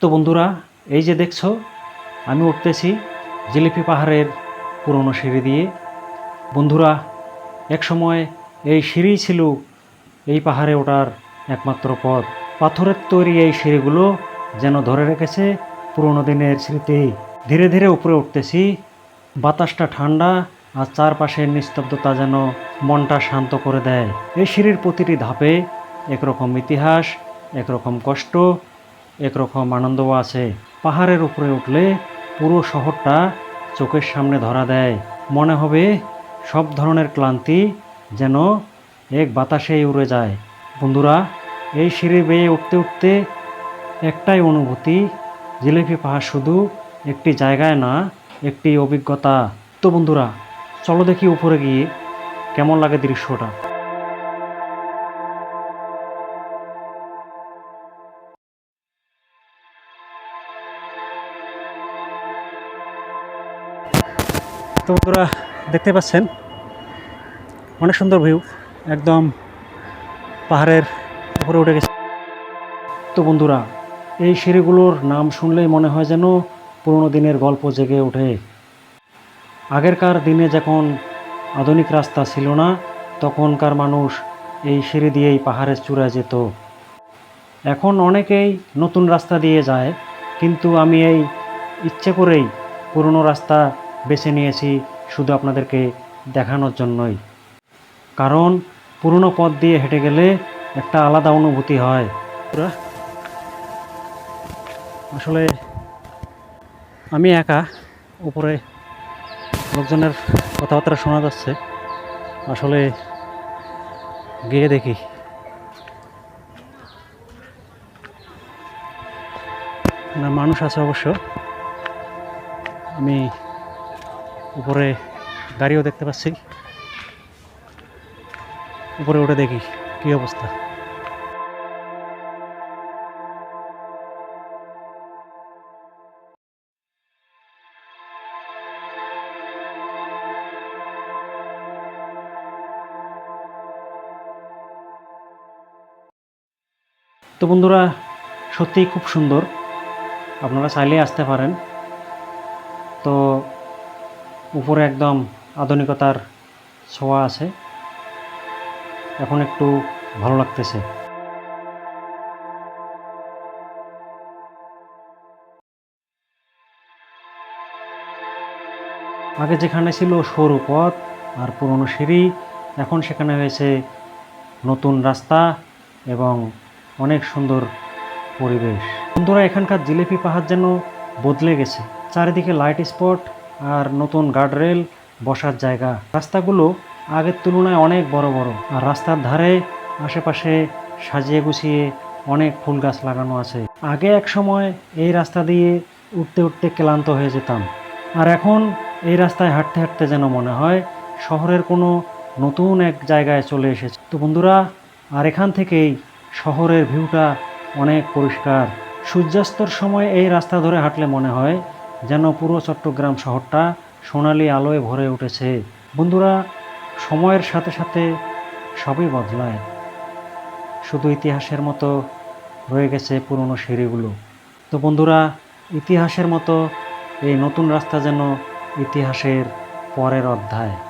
তো বন্ধুরা, এই যে দেখছ, আমি উঠতেছি জিলিপি পাহাড়ের পুরনো সিঁড়ি দিয়ে। বন্ধুরা, এক সময় এই সিঁড়ি ছিল এই পাহাড়ে ওঠার একমাত্র পথ। পাথরের তৈরি এই সিঁড়িগুলো যেন ধরে রেখেছে পুরনো দিনের স্মৃতি। ধীরে ধীরে উপরে উঠতেছি, বাতাসটা ঠান্ডা আর চারপাশের নিস্তব্ধতা যেন মনটা শান্ত করে দেয়। এই সিঁড়ির প্রতিটি ধাপে একরকম ইতিহাস, একরকম কষ্ট একরকম আনন্দও আছে। পাহাড়ের উপরে উঠলে পুরো শহরটা চোখের সামনে ধরা দেয়। মনে হবে সব ধরনের ক্লান্তি যেন এক বাতাসেই উড়ে যায়। বন্ধুরা, এই সিঁড়ি বেয়ে উঠতে উঠতে একটাই অনুভূতি, জিলিপি পাহাড় শুধু একটি জায়গায় না, একটি অভিজ্ঞতা। তো বন্ধুরা, চলো দেখি উপরে গিয়ে কেমন লাগে দৃশ্যটা। তো বন্ধুরা, দেখতে পাচ্ছেন? অনেক সুন্দর ভিউ একদম পাহাড়ের উপরে উঠে গেছে। তো বন্ধুরা, এই সিঁড়িগুলোর নাম শুনলেই মনে হয় যেন পুরনো দিনের গল্প জেগে ওঠে। আগেরকার দিনে যখন আধুনিক রাস্তা ছিল না, তখনকার মানুষ এই সিঁড়ি দিয়েই পাহাড়ের চূড়ায় যেত। এখন অনেকেই নতুন রাস্তা দিয়ে যায়, কিন্তু আমি এই ইচ্ছে করেই পুরনো রাস্তা বেছে নিয়েছি শুধু আপনাদেরকে দেখানোর জন্যই। কারণ পুরনো পথ দিয়ে হেঁটে গেলে একটা আলাদা অনুভূতি হয়। আসলে আমি একা উপরে লোকজনের কথাবার্তা শোনা যাচ্ছে। আসলে গিয়ে দেখি। না, মানুষ আছে অবশ্য। আমি উপরে গাড়িও দেখতে পাচ্ছি। উপরে উঠে দেখি কি অবস্থা। তো বন্ধুরা, সত্যিই খুব সুন্দর। আপনারা চাইলেই আসতে পারেন। তো উপরে একদম আধুনিকতার ছোঁয়া আছে। এখন একটু ভালো লাগতেছে। আগে যেখানে ছিল সরু পথ আর পুরনো সিঁড়ি, এখন সেখানে হয়েছে নতুন রাস্তা এবং অনেক সুন্দর পরিবেশ। বন্ধুরা, এখানকার জিলিপি পাহাড় যেন বদলে গেছে। চারিদিকে লাইট স্পট আর নতুন গার্ডরেল বসার জায়গা। রাস্তাগুলো আগের তুলনায় অনেক বড় বড়। আর রাস্তার ধারে আশেপাশে সাজিয়ে গুছিয়ে অনেক ফুল গাছ লাগানো আছে। আগে এক সময় এই রাস্তা দিয়ে উঠতে উঠতে ক্লান্ত হয়ে যেতাম। আর এখন এই রাস্তায় হাঁটতে হাঁটতে যেন মনে হয় শহরের কোনো নতুন এক জায়গায় চলে এসেছে। তো বন্ধুরা, আর এখান থেকেই শহরের ভিউটা অনেক পরিষ্কার। সূর্যাস্তর সময় এই রাস্তা ধরে হাঁটলে মনে হয় যেন পুরো চট্টগ্রাম শহরটা সোনালি আলোয় ভরে উঠেছে। বন্ধুরা, সময়ের সাথে সাথে সবই বদলায়। শুধু ইতিহাসের মতো রয়ে গেছে পুরনো সিঁড়িগুলো। তো বন্ধুরা, ইতিহাসের মতো এই নতুন রাস্তা যেন ইতিহাসের পরের অধ্যায়।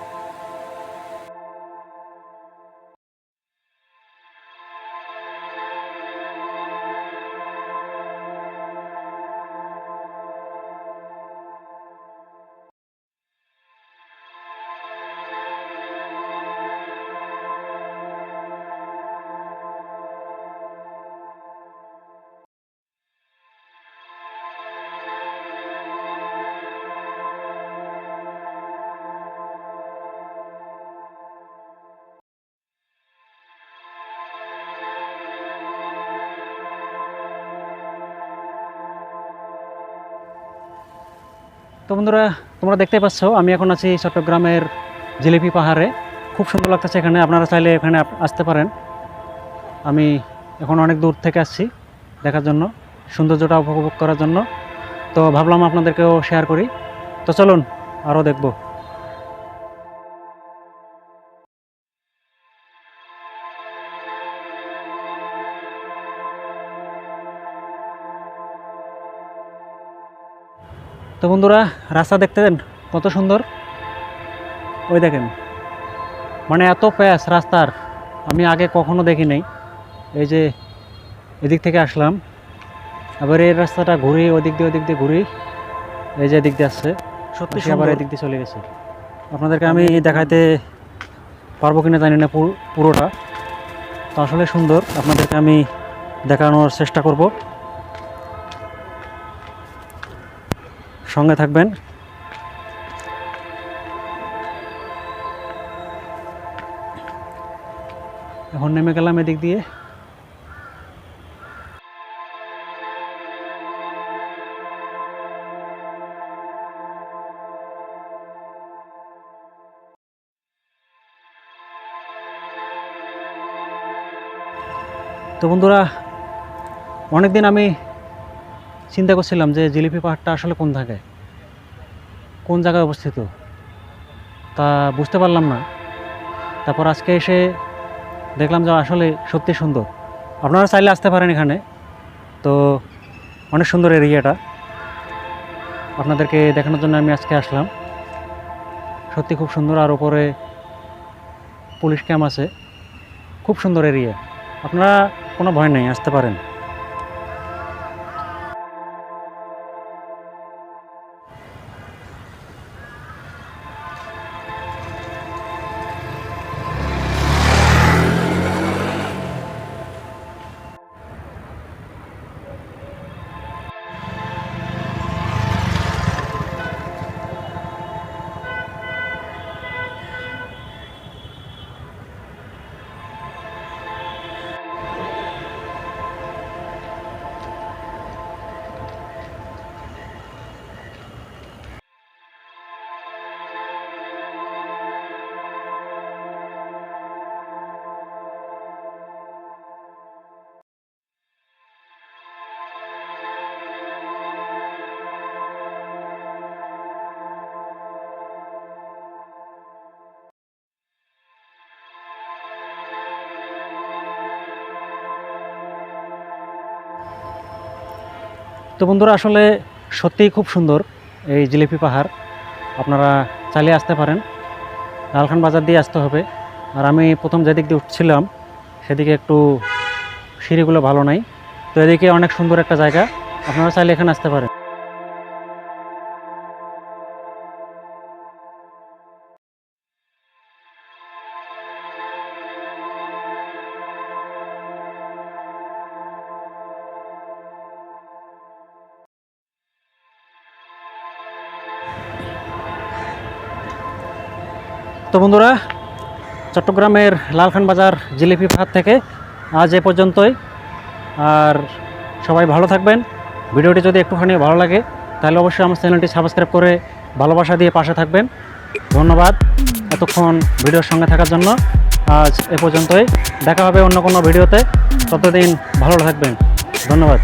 তো বন্ধুরা, তোমরা দেখতে পাচ্ছ, আমি এখন আছি চট্টগ্রামের জিলিপি পাহাড়ে। খুব সুন্দর লাগতেছে এখানে, আপনারা চাইলে এখানে আসতে পারেন। আমি এখন অনেক দূর থেকে আসছি দেখার জন্য, সৌন্দর্যটা উপভোগ করার জন্য। তো ভাবলাম আপনাদেরকেও শেয়ার করি। তো চলুন, আরও দেখব। তো বন্ধুরা রাস্তা দেখতেন কত সুন্দর। ওই দেখেন মানে এত প্যাস রাস্তার আমি আগে কখনো দেখি নাই। এই যে এদিক থেকে আসলাম আবার এই রাস্তাটা ঘুরি ওদিক দিয়ে ওদিক দিয়ে ঘুরি এই যে এদিক দিয়ে আসছে সত্যি আবার এদিক দিয়ে চলে গেছে। আপনাদেরকে আমি দেখাতে পারব কিনা জানি না পুরো- পুরোটা। তো আসলে সুন্দর আপনাদেরকে আমি দেখানোর চেষ্টা করব। সঙ্গে থাকবেন। এখন নেমে গেলাম এদিক দিয়ে। তো বন্ধুরা অনেকদিন আমি চিন্তা করছিলাম যে জিলিপি পাহাড়টা আসলে কোন থাকে কোন জায়গায় অবস্থিত? তা বুঝতে পারলাম না। তারপর আজকে এসে দেখলাম যে আসলে সত্যি সুন্দর। আপনারা চাইলে আসতে পারেন এখানে। তো অনেক সুন্দর এরিয়াটা। আপনাদেরকে দেখানোর জন্য আমি আজকে আসলাম। সত্যি খুব সুন্দর। আর ওপরে পুলিশ ক্যাম্প আছে। খুব সুন্দর এরিয়া। আপনারা কোনো ভয় নেই, আসতে পারেন। তো বন্ধুরা, আসলে সত্যিই খুব সুন্দর এই জিলিপি পাহাড়। আপনারা চালিয়ে আসতে পারেন। লালখান বাজার দিয়ে আসতে হবে। আর আমি প্রথম যেদিক দিয়ে উঠছিলাম, সেদিকে একটু সিঁড়িগুলো ভালো নাই। তো এদিকে অনেক সুন্দর একটা জায়গা। আপনারা চাইলে এখানে আসতে পারেন। তো বন্ধুরা, চট্টগ্রামের লালখান বাজার জিলিপি ফাঁদ থেকে আজ এ পর্যন্তই। আর সবাই ভালো থাকবেন। ভিডিওটি যদি একটুখানি ভালো লাগে, তাহলে অবশ্যই আমার চ্যানেলটি সাবস্ক্রাইব করে ভালোবাসা দিয়ে পাশে থাকবেন। ধন্যবাদ এতক্ষণ ভিডিওর সঙ্গে থাকার জন্য। আজ এ পর্যন্তই। দেখা হবে অন্য কোনো ভিডিওতে। ততদিন ভালো থাকবেন। ধন্যবাদ।